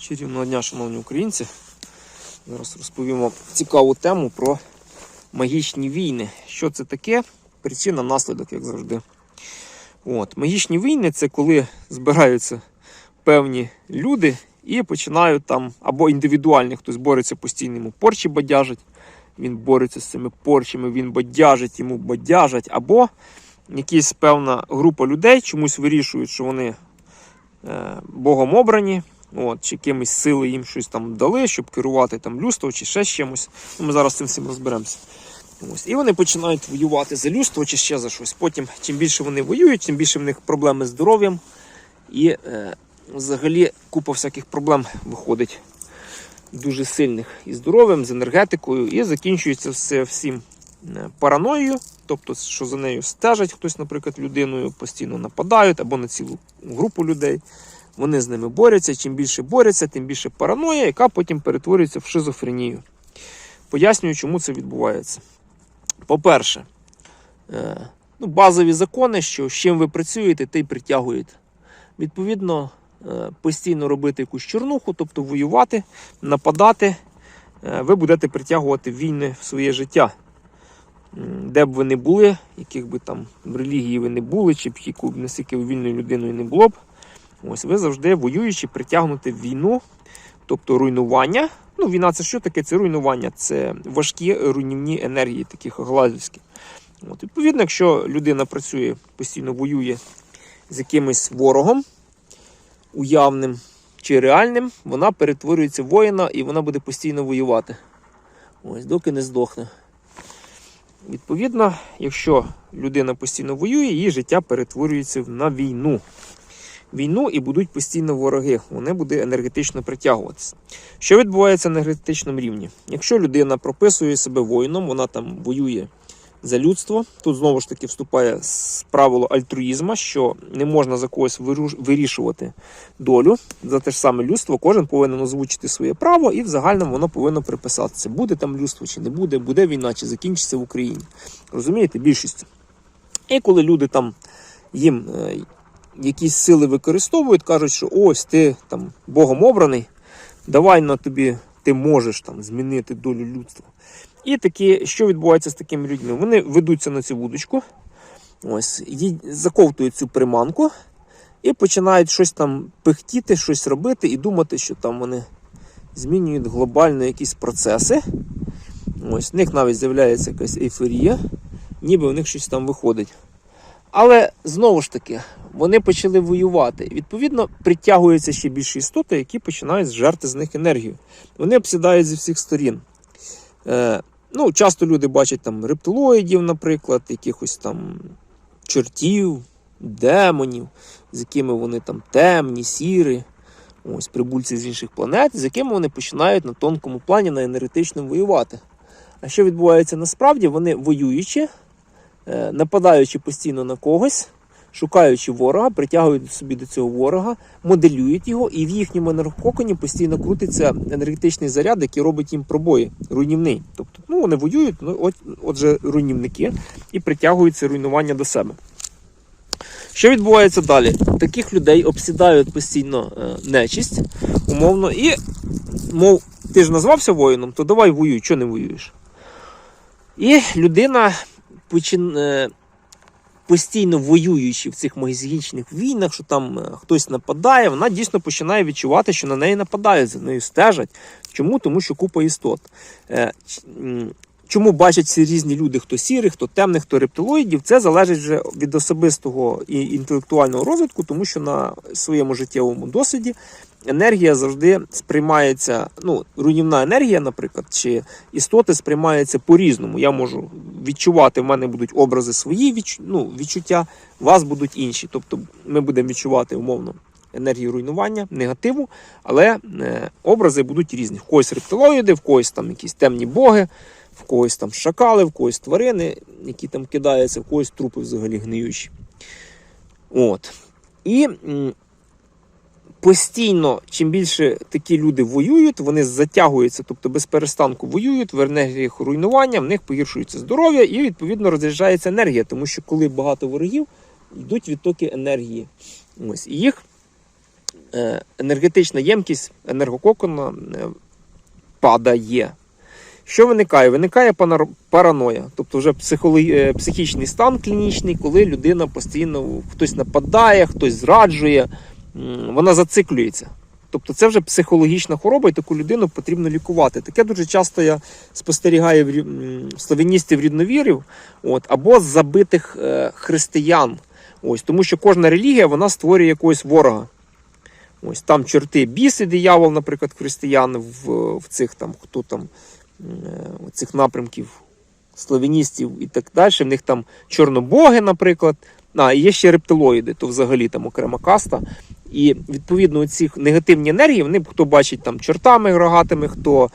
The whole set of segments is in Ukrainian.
Чарівного дня, шановні українці. Зараз розповімо цікаву тему про магічні війни. Що це таке? Причина, наслідок, як завжди. От. Магічні війни це коли збираються певні люди і починають там або індивідуальні, хтось бореться постійно, порчі бадяжать, він бореться з цими порчами, він бадяжить, йому бадяжать, або якась певна група людей чомусь вирішують, що вони е, Богом обрані, от, чи якимись сили їм щось там дали, щоб керувати там людство чи ще чимось. Ну, ми зараз цим всім розберемося. Ось. І вони починають воювати за людство чи ще за щось. Потім, чим більше вони воюють, тим більше в них проблеми з здоров'ям. І е, взагалі купа всяких проблем виходить дуже сильних і здоров'ям, з енергетикою, і закінчується все всім е, параноєю, тобто, що за нею стежать хтось, наприклад, людиною, постійно нападають або на цілу групу людей. Вони з ними борються. Чим більше борються, тим більше параноя, яка потім перетворюється в шизофренію. Пояснюю, чому це відбувається. По-перше, е, ну, базові закони, що з чим ви працюєте, те й притягуєте. Відповідно, е, постійно робити якусь чорнуху, тобто воювати, нападати, е, ви будете притягувати війни в своє життя. Де б ви не були, яких би там релігії ви не були, чи б наскільки ви вільною людиною не було б. Ось ви завжди воюючи, притягнути війну, тобто руйнування. Ну, війна це що таке? Це руйнування, це важкі руйнівні енергії, такі глазівські. От, відповідно, якщо людина працює, постійно воює з якимось ворогом, уявним чи реальним, вона перетворюється в воїна і вона буде постійно воювати. Ось, доки не здохне. Відповідно, якщо людина постійно воює, її життя перетворюється на війну. Війну і будуть постійно вороги, вони будуть енергетично притягуватися. Що відбувається на енергетичному рівні? Якщо людина прописує себе воїном, вона там воює за людство. Тут знову ж таки вступає правило альтруїзма, що не можна за когось вирішувати долю за те ж саме людство. Кожен повинен озвучити своє право, і в загальному воно повинно приписатися. Буде там людство чи не буде, буде війна, чи закінчиться в Україні. Розумієте, більшістю. І коли люди там їм е, якісь сили використовують, кажуть, що ось ти там Богом обраний, давай на тобі ти можеш там змінити долю людства. І такі, що відбувається з такими людьми? Вони ведуться на цю вудочку, ось, заковтують цю приманку і починають щось там пихтіти, щось робити і думати, що там вони змінюють глобально якісь процеси. Ось, в них навіть з'являється якась ейфорія, ніби в них щось там виходить. Але знову ж таки, вони почали воювати. Відповідно, притягуються ще більше істоти, які починають зжерти з них енергію. Вони обсідають зі всіх сторін. Е, ну, часто люди бачать там рептилоїдів, наприклад, якихось там чортів, демонів, з якими вони там темні, сірі, ось прибульці з інших планет, з якими вони починають на тонкому плані на енергетичному воювати. А що відбувається насправді? Вони воюючи, е, нападаючи постійно на когось, шукаючи ворога, притягують собі до цього ворога, моделюють його, і в їхньому енергококоні постійно крутиться енергетичний заряд, який робить їм пробої, руйнівний. Тобто, ну вони воюють, ну от, отже, руйнівники, і притягують це руйнування до себе. Що відбувається далі? Таких людей обсідають постійно е, нечисть, умовно, і мов, ти ж назвався воїном, то давай воюй, чого не воюєш? І людина почин, е, постійно воюючи в цих магічних війнах, що там е, хтось нападає, вона дійсно починає відчувати, що на неї нападають, за нею стежать. Чому? Тому що купа істот. Чому бачать ці різні люди, хто сірий, хто темний, хто рептилоїдів, це залежить вже від особистого і інтелектуального розвитку, тому що на своєму життєвому досвіді енергія завжди сприймається, ну, руйнівна енергія, наприклад, чи істоти сприймаються по-різному. Я можу відчувати, в мене будуть образи свої відч... ну, відчуття, у вас будуть інші. Тобто ми будемо відчувати умовно енергію руйнування, негативу, але е, образи будуть різні. В когось рептилоїди, в когось там якісь темні боги, в когось там шакали, в когось тварини, які там кидаються, в когось трупи взагалі гниючі. От. І постійно, чим більше такі люди воюють, вони затягуються, тобто без перестанку воюють, в енергіях руйнування, в них погіршується здоров'я і відповідно розряджається енергія, тому що коли багато ворогів, йдуть відтоки енергії. Ось, і їх е, енергетична ємкість енергококона е, падає. Що виникає? Виникає параноя, тобто вже психологі... е, психічний стан клінічний, коли людина постійно хтось нападає, хтось зраджує, вона зациклюється. Тобто це вже психологічна хвороба, і таку людину потрібно лікувати. Таке дуже часто я спостерігаю в рі- рідновірів, от, або забитих е, християн. Ось, тому що кожна релігія вона створює якогось ворога. Ось там чорти біси, диявол, наприклад, християн в, в цих там, хто там е, цих напрямків славяністів і так далі. В них там чорнобоги, наприклад. А, і є ще рептилоїди, то взагалі там окрема каста. І відповідно ці негативні енергії, вони хто бачить там чортами рогатими, хто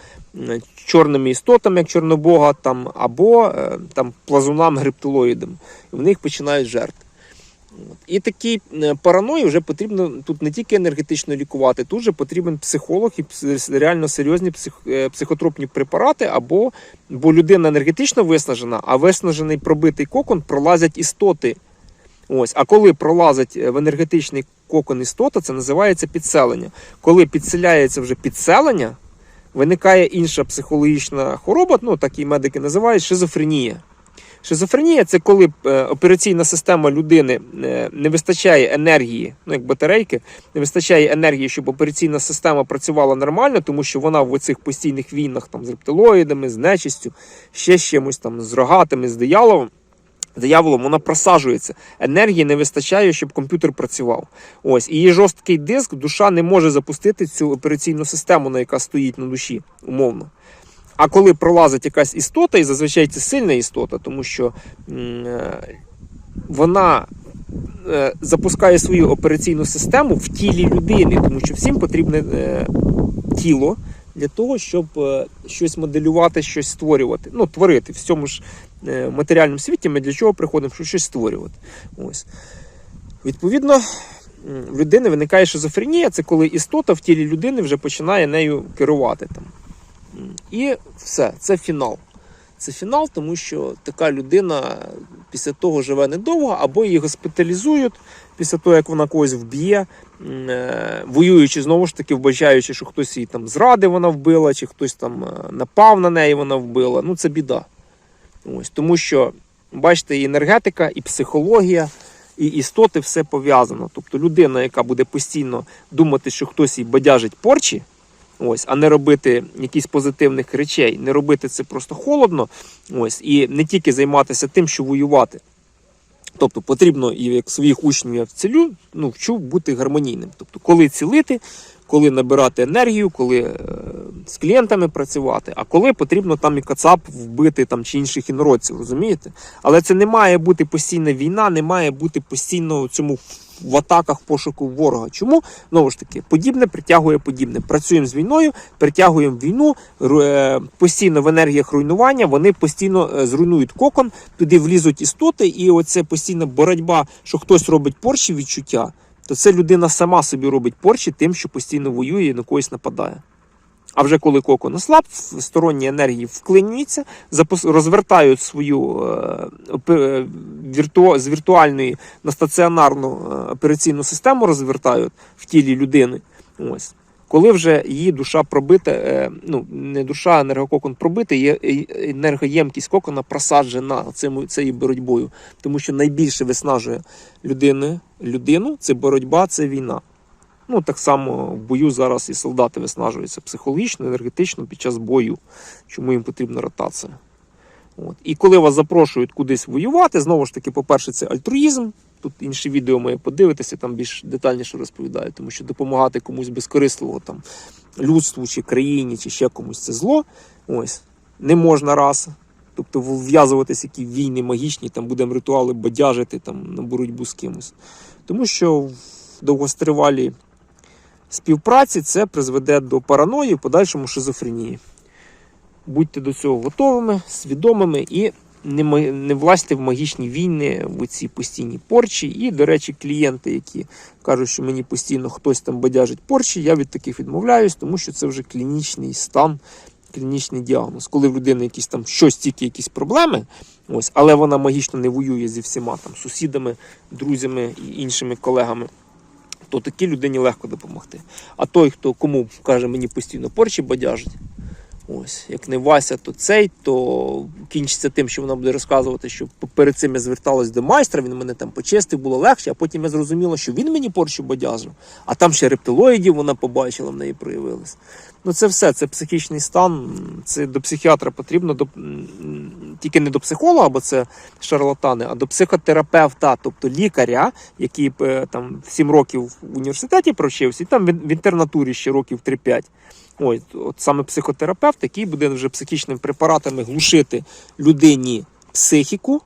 чорними істотами, як чорнобога, там, або е, там плазунами рептилоїдами. І вони їх починають жерти. І такі е, параної вже потрібно тут не тільки енергетично лікувати, тут же потрібен психолог і реально серйозні псих, е, психотропні препарати, або бо людина енергетично виснажена, а виснажений пробитий кокон пролазять істоти. Ось, а коли пролазить е, в енергетичний кокон істота, це називається підселення. Коли підселяється вже підселення, виникає інша психологічна хвороба, ну так і медики називають шизофренія. Шизофренія це коли е, операційна система людини е, не вистачає енергії, ну як батарейки, не вистачає енергії, щоб операційна система працювала нормально, тому що вона в цих постійних війнах там з рептилоїдами, з нечистю, ще з чимось там з рогатими, з дияволом. Дияволом вона просаджується. Енергії не вистачає, щоб комп'ютер працював. Ось і її жорсткий диск, душа не може запустити цю операційну систему, на яка стоїть на душі, умовно. А коли пролазить якась істота, і зазвичай це сильна істота, тому що е, вона е, запускає свою операційну систему в тілі людини, тому що всім потрібне е, тіло для того, щоб щось моделювати, щось створювати. Ну, творити в цьому ж матеріальному світі ми для чого приходимо, щоб щось створювати. Ось. Відповідно, в людини виникає шизофренія, це коли істота в тілі людини вже починає нею керувати. Там. І все, це фінал. Це фінал, тому що така людина після того живе недовго, або її госпіталізують після того, як вона когось вб'є, е, воюючи знову ж таки, вбачаючи, що хтось її там зради вона вбила, чи хтось там е, напав на неї, вона вбила. Ну це біда. Ось, тому що, бачите, і енергетика, і психологія, і істоти все пов'язано. Тобто людина, яка буде постійно думати, що хтось їй бадяжить порчі, ось, а не робити якісь позитивних речей, не робити це просто холодно, ось, і не тільки займатися тим, що воювати. Тобто потрібно, і як своїх учнів я вцілю, ну, вчу бути гармонійним. Тобто, коли цілити, коли набирати енергію, коли е, з клієнтами працювати, а коли потрібно там і кацап вбити там чи інших інородців, розумієте? Але це не має бути постійна війна, не має бути постійно цьому в атаках пошуку ворога. Чому? Знову ж таки, подібне притягує подібне. Працюємо з війною, притягуємо війну, е, постійно в енергіях руйнування, вони постійно е, зруйнують кокон, туди влізуть істоти, і оце постійна боротьба, що хтось робить порчі відчуття, то це людина сама собі робить порчі тим, що постійно воює і на когось нападає. А вже коли кокон ослаб, сторонні енергії вклинюються, розвертають свою е, е, з віртуальної на стаціонарну е, операційну систему розвертають в тілі людини. Ось. Коли вже її душа пробита, ну не душа, а енергококон є енергоємкість кокона просаджена цим, цією боротьбою. Тому що найбільше виснажує людини, людину це боротьба, це війна. Ну, так само в бою зараз і солдати виснажуються психологічно, енергетично під час бою, чому їм потрібна ротація. От. І коли вас запрошують кудись воювати, знову ж таки, по-перше, це альтруїзм. Тут інші відео моє подивитися, там більш детальніше розповідаю, тому що допомагати комусь безкорисливо там, людству чи країні, чи ще комусь це зло. Ось. Не можна раз. Тобто вв'язуватись які війни магічні, там будемо ритуали бадяжити там, на боротьбу з кимось. Тому що в довгостривалій співпраці це призведе до параної, в подальшому шизофренії. Будьте до цього готовими, свідомими і не, не влазьте в магічні війни, в ці постійні порчі. І, до речі, клієнти, які кажуть, що мені постійно хтось там бадяжить порчі, я від таких відмовляюсь, тому що це вже клінічний стан, клінічний діагноз. Коли в людини якісь там щось тільки якісь проблеми, ось, але вона магічно не воює зі всіма там сусідами, друзями і іншими колегами то такій людині легко допомогти. А той, хто кому каже, мені постійно порчі бадяжить, ось, як не Вася, то цей, то кінчиться тим, що вона буде розказувати, що перед цим я зверталась до майстра, він мене там почистив, було легше, а потім я зрозуміла, що він мені порчу бадяжив, а там ще рептилоїдів вона побачила, в неї проявилось. Ну, це все, це психічний стан. Це до психіатра потрібно до тільки не до психолога, бо це шарлатани, а до психотерапевта, тобто лікаря, який е, там 7 років в університеті провчився, і там в інтернатурі ще років 3-5. Ось, от саме психотерапевт, який буде вже психічними препаратами глушити людині психіку,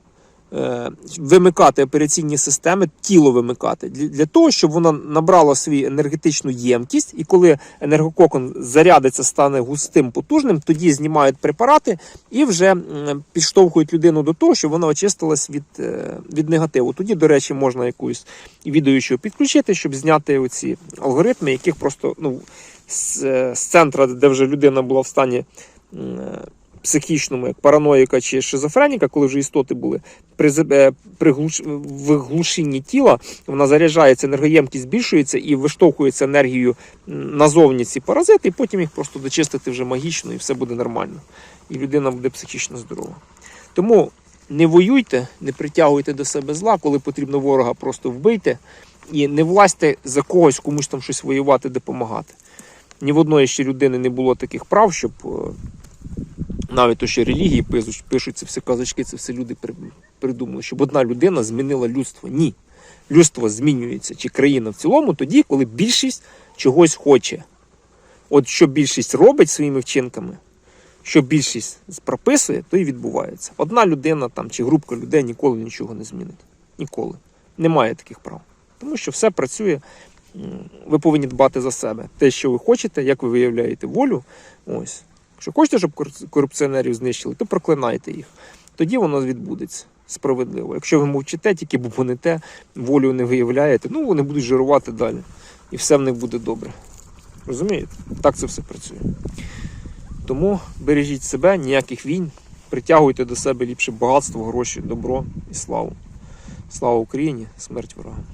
вимикати операційні системи, тіло вимикати для, того, щоб вона набрала свою енергетичну ємкість, і коли енергококон зарядиться, стане густим, потужним, тоді знімають препарати і вже підштовхують людину до того, щоб вона очистилась від, е, від негативу. Тоді, до речі, можна якусь відеючу підключити, щоб зняти оці алгоритми, яких просто ну, з, е, з центра, де вже людина була в стані. Психічному, як параноїка чи шизофреніка, коли вже істоти були, при, е, при глуш, глушінні тіла вона заряджається, енергоємкість збільшується і виштовхується енергією назовні ці паразити, і потім їх просто дочистити вже магічно, і все буде нормально. І людина буде психічно здорова. Тому не воюйте, не притягуйте до себе зла, коли потрібно ворога, просто вбийте і не влазьте за когось комусь там щось воювати, допомагати. Ні в одної ще людини не було таких прав, щоб е, навіть то, що релігії пишуть, пишуть це все казочки, це все люди при- придумали, щоб одна людина змінила людство. Ні. Людство змінюється чи країна в цілому тоді, коли більшість чогось хоче. От що більшість робить своїми вчинками, що більшість прописує, то і відбувається. Одна людина там чи групка людей ніколи нічого не змінить. Ніколи. Немає таких прав. Тому що все працює. Ви повинні дбати за себе. Те, що ви хочете, як ви виявляєте волю. Ось. Якщо хочете, щоб корупціонерів знищили, то проклинайте їх. Тоді воно відбудеться справедливо. Якщо ви мовчите, тільки бубоните, волю не виявляєте, ну вони будуть жирувати далі. І все в них буде добре. Розумієте? Так це все працює. Тому бережіть себе, ніяких війн, притягуйте до себе ліпше багатство, гроші, добро і славу. Слава Україні, смерть ворогам.